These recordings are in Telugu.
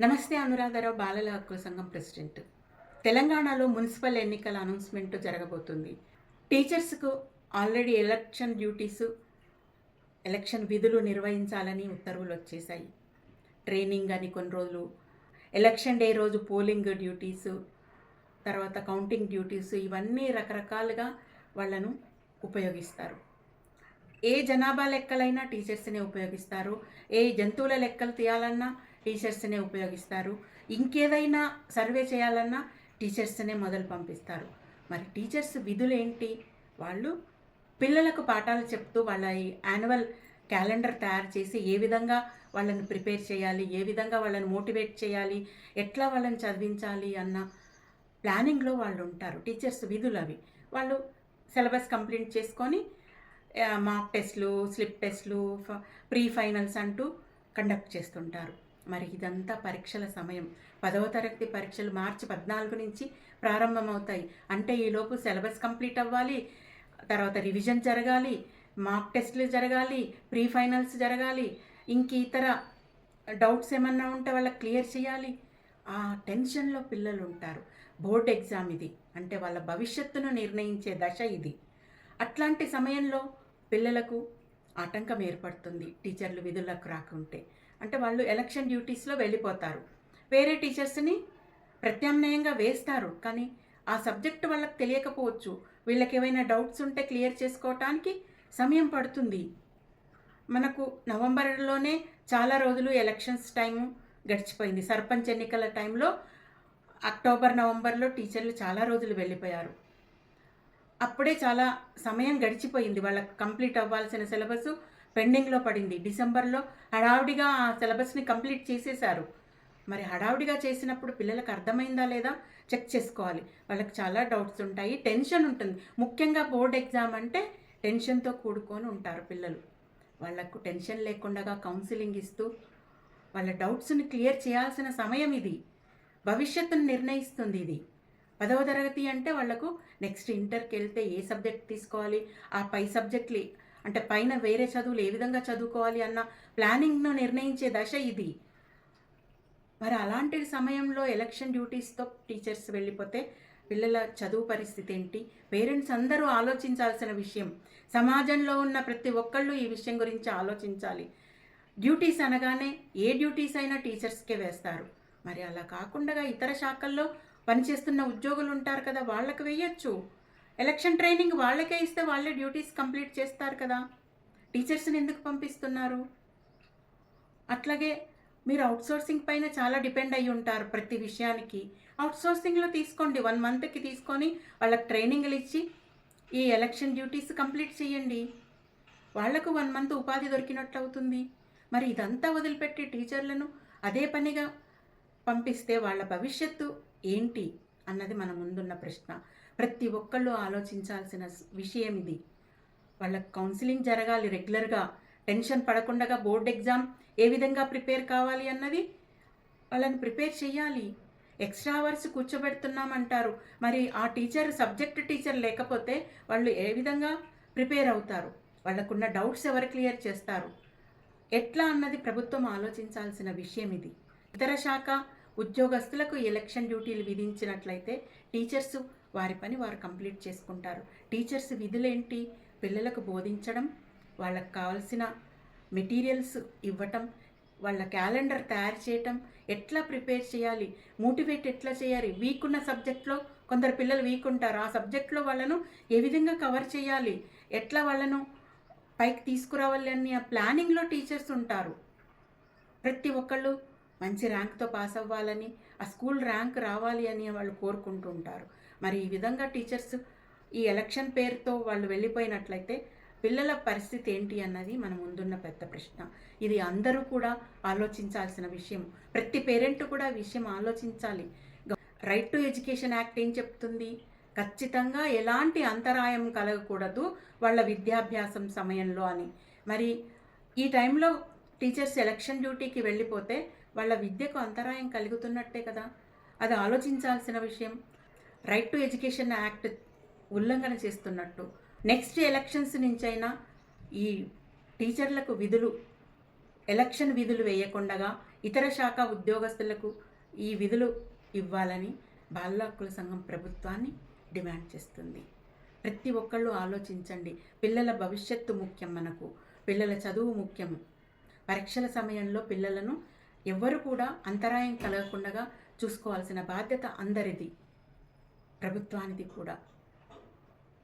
నమస్తే అనురాధారావు బాలల హక్కుల సంఘం ప్రెసిడెంట్. తెలంగాణలో మున్సిపల్ ఎన్నికల అనౌన్స్మెంట్ జరగబోతుంది. టీచర్స్కు ఆల్రెడీ ఎలక్షన్ డ్యూటీస్ ఎలక్షన్ విధులు నిర్వహించాలని ఉత్తర్వులు వచ్చేసాయి ట్రైనింగ్ అని కొన్ని రోజులు ఎలక్షన్ డే రోజు పోలింగ్ డ్యూటీస్ తర్వాత కౌంటింగ్ డ్యూటీస్ ఇవన్నీ రకరకాలుగా వాళ్ళను ఉపయోగిస్తారు. ఏ జనాభా లెక్కలైనా టీచర్స్నే ఉపయోగిస్తారు. ఏ జంతువుల లెక్కలు తీయాలన్నా టీచర్స్నే ఉపయోగిస్తారు. ఇంకేదైనా సర్వే చేయాలన్నా టీచర్స్నే మొదలు పంపిస్తారు. మరి టీచర్స్ విధులు ఏంటి వాళ్ళు పిల్లలకు పాఠాలు చెప్తూ వాళ్ళ యాన్యువల్ క్యాలెండర్ తయారు చేసి ఏ విధంగా వాళ్ళని ప్రిపేర్ చేయాలి? ఏ విధంగా వాళ్ళని మోటివేట్ చేయాలి? ఎట్లా వాళ్ళని చదివించాలి? అన్న ప్లానింగ్లో వాళ్ళు ఉంటారు. టీచర్స్ విధులు అవి. వాళ్ళు సిలబస్ కంప్లీట్ చేసుకొని మాక్ టెస్ట్లు స్లిప్ టెస్ట్లు ఫ- ప్రీ ఫైనల్స్ అంటూ కండక్ట్ చేస్తుంటారు. మరి ఇదంతా పరీక్షల సమయం. పదవ తరగతి పరీక్షలు మార్చి పద్నాలుగు నుంచి ప్రారంభమవుతాయి. అంటే ఈలోపు సిలబస్ కంప్లీట్ అవ్వాలి తర్వాత రివిజన్ జరగాలి మాక్ టెస్ట్లు జరగాలి ప్రీ ఫైనల్స్ జరగాలి ఇంక ఇతర డౌట్స్ ఏమన్నా ఉంటే వాళ్ళకి క్లియర్ చేయాలి. ఆ టెన్షన్లో పిల్లలు ఉంటారు. బోర్డ్ ఎగ్జామ్ ఇది. అంటే వాళ్ళ భవిష్యత్తును నిర్ణయించే దశ ఇది. అట్లాంటి సమయంలో పిల్లలకు ఆటంకం ఏర్పడుతుంది. టీచర్లు విధులకు రాకుంటే. అంటే వాళ్ళు ఎలక్షన్ డ్యూటీస్లో వెళ్ళిపోతారు. వేరే టీచర్స్ని ప్రత్యామ్నాయంగా వేస్తారు. కానీ ఆ సబ్జెక్ట్ వాళ్ళకి తెలియకపోవచ్చు. వీళ్ళకి ఏమైనా డౌట్స్ ఉంటే క్లియర్ చేసుకోవటానికి సమయం పడుతుంది. మనకు నవంబర్లోనే చాలా రోజులు ఎలక్షన్స్ టైము గడిచిపోయింది. సర్పంచ్ ఎన్నికల టైంలో అక్టోబర్ నవంబర్లో టీచర్లు చాలా రోజులు వెళ్ళిపోయారు. అప్పుడే చాలా సమయం గడిచిపోయింది. వాళ్ళకి కంప్లీట్ అవ్వాల్సిన సిలబస్ పెండింగ్లో పడింది. డిసెంబర్లో హడావుడిగా ఆ సిలబస్ని కంప్లీట్ చేసేశారు. మరి హడావుడిగా చేసినప్పుడు పిల్లలకు అర్థమైందా లేదా? చెక్ చేసుకోవాలి. వాళ్ళకి చాలా డౌట్స్ ఉంటాయి టెన్షన్ ఉంటుంది. ముఖ్యంగా బోర్డ్ ఎగ్జామ్ అంటే టెన్షన్తో కూడుకొని ఉంటారు పిల్లలు. వాళ్ళకు టెన్షన్ లేకుండా కౌన్సిలింగ్ ఇస్తూ వాళ్ళ డౌట్స్ని క్లియర్ చేయాల్సిన సమయం ఇది. భవిష్యత్తును నిర్ణయిస్తుంది ఇది. పదవ తరగతి అంటే వాళ్ళకు నెక్స్ట్ ఇంటర్కి వెళ్తే ఏ సబ్జెక్ట్ తీసుకోవాలి? ఆ పై సబ్జెక్టులు అంటే పైన వేరే చదువులు ఏ విధంగా చదువుకోవాలి అన్న ప్లానింగ్ను నిర్ణయించే దశ ఇది. మరి అలాంటి సమయంలో ఎలక్షన్ డ్యూటీస్తో టీచర్స్ వెళ్ళిపోతే పిల్లల చదువు పరిస్థితి ఏంటి? పేరెంట్స్ అందరూ ఆలోచించాల్సిన విషయం. సమాజంలో ఉన్న ప్రతి ఒక్కళ్ళు ఈ విషయం గురించి ఆలోచించాలి. డ్యూటీస్ అనగానే ఏ డ్యూటీస్ అయినా టీచర్స్కే వేస్తారు. మరి అలా కాకుండా ఇతర శాఖల్లో పనిచేస్తున్న ఉద్యోగులు ఉంటారు కదా వాళ్ళకి వెయ్యొచ్చు ఎలక్షన్ ట్రైనింగ్ వాళ్ళకే ఇస్తే వాళ్ళే డ్యూటీస్ కంప్లీట్ చేస్తారు కదా. టీచర్స్ని ఎందుకు పంపిస్తున్నారు? అట్లాగే మీరు అవుట్సోర్సింగ్ పైన చాలా డిపెండ్ అయ్యి ఉంటారు ప్రతి విషయానికి. అవుట్సోర్సింగ్లో తీసుకోండి వన్ మంత్కి తీసుకొని వాళ్ళకి ట్రైనింగ్లు ఇచ్చి ఈ ఎలక్షన్ డ్యూటీస్ కంప్లీట్ చేయండి. వాళ్ళకు వన్ మంత్ ఉపాధి దొరికినట్లు అవుతుంది. మరి ఇదంతా వదిలిపెట్టి టీచర్లను అదే పనిగా పంపిస్తే వాళ్ళ భవిష్యత్తు ఏంటి అన్నది మన ముందున్న ప్రశ్న. ప్రతి ఒక్కళ్ళు ఆలోచించాల్సిన విషయం ఇది. వాళ్ళకి కౌన్సిలింగ్ జరగాలి రెగ్యులర్గా. టెన్షన్ పడకుండా బోర్డ్ ఎగ్జామ్ ఏ విధంగా ప్రిపేర్ కావాలి అన్నది వాళ్ళని ప్రిపేర్ చేయాలి ఎక్స్ట్రా అవర్స్ కూర్చోబెడుతున్నామంటారు. మరి ఆ టీచర్ సబ్జెక్ట్ టీచర్ లేకపోతే వాళ్ళు ఏ విధంగా ప్రిపేర్ అవుతారు? వాళ్ళకున్న డౌట్స్ ఎవరు క్లియర్ చేస్తారు? ఎట్లా అన్నది ప్రభుత్వం ఆలోచించాల్సిన విషయం ఇది. ఇతర శాఖ ఉద్యోగస్తులకు ఎలక్షన్ డ్యూటీలు విధించినట్లయితే టీచర్సు వారి పని వారు కంప్లీట్ చేసుకుంటారు. టీచర్స్ విధులేంటి? పిల్లలకు బోధించడం వాళ్ళకి కావాల్సిన మెటీరియల్స్ ఇవ్వటం వాళ్ళ క్యాలెండర్ తయారు చేయటం ఎట్లా ప్రిపేర్ చేయాలి? మోటివేట్ ఎట్లా చేయాలి? వీక్ ఉన్న సబ్జెక్ట్లో కొందరు పిల్లలు వీక్ ఉంటారు. ఆ సబ్జెక్ట్లో వాళ్ళను ఏ విధంగా కవర్ చేయాలి? ఎట్లా వాళ్ళను పైకి తీసుకురావాలి అని ఆ ప్లానింగ్లో టీచర్స్ ఉంటారు. ప్రతి ఒక్కళ్ళు మంచి ర్యాంక్తో పాస్ అవ్వాలని ఆ స్కూల్ ర్యాంక్ రావాలి అని వాళ్ళు కోరుకుంటూ ఉంటారు. మరి ఈ విధంగా టీచర్స్ ఈ ఎలక్షన్ పేరుతో వాళ్ళు వెళ్ళిపోయినట్లయితే పిల్లల పరిస్థితి ఏంటి అన్నది మన ముందున్న పెద్ద ప్రశ్న. ఇది అందరూ కూడా ఆలోచించాల్సిన విషయం. ప్రతి పేరెంట్ కూడా విషయం ఆలోచించాలి. రైట్ టు ఎడ్యుకేషన్ యాక్ట్ ఏం చెప్తుంది? ఖచ్చితంగా ఎలాంటి అంతరాయం కలగకూడదు వాళ్ళ విద్యాభ్యాసం సమయంలో అని. మరి ఈ టైంలో టీచర్స్ ఎలక్షన్ డ్యూటీకి వెళ్ళిపోతే వాళ్ళ విద్యకు అంతరాయం కలుగుతున్నట్టే కదా. అది ఆలోచించాల్సిన విషయం. రైట్ టు ఎడ్యుకేషన్ యాక్ట్ ఉల్లంఘన చేస్తున్నట్టు. నెక్స్ట్ ఎలక్షన్స్ నుంచైనా ఈ టీచర్లకు విధులు ఎలక్షన్ విధులు వేయకుండగా ఇతర శాఖ ఉద్యోగస్తులకు ఈ విధులు ఇవ్వాలని బాల హక్కుల సంఘం ప్రభుత్వాన్ని డిమాండ్ చేస్తుంది. ప్రతి ఒక్కళ్ళు ఆలోచించండి. పిల్లల భవిష్యత్తు ముఖ్యం మనకు. పిల్లల చదువు ముఖ్యం. పరీక్షల సమయంలో పిల్లలను ఎవ్వరు కూడా అంతరాయం కలగకుండా చూసుకోవాల్సిన బాధ్యత అందరిది. ప్రభుత్వానికి కూడా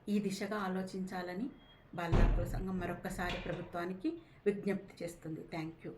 ఈ దిశగా ఆలోచించాలని బాలల సంఘం మరొక్కసారి ప్రభుత్వానికి విజ్ఞప్తి చేస్తుంది. Thank you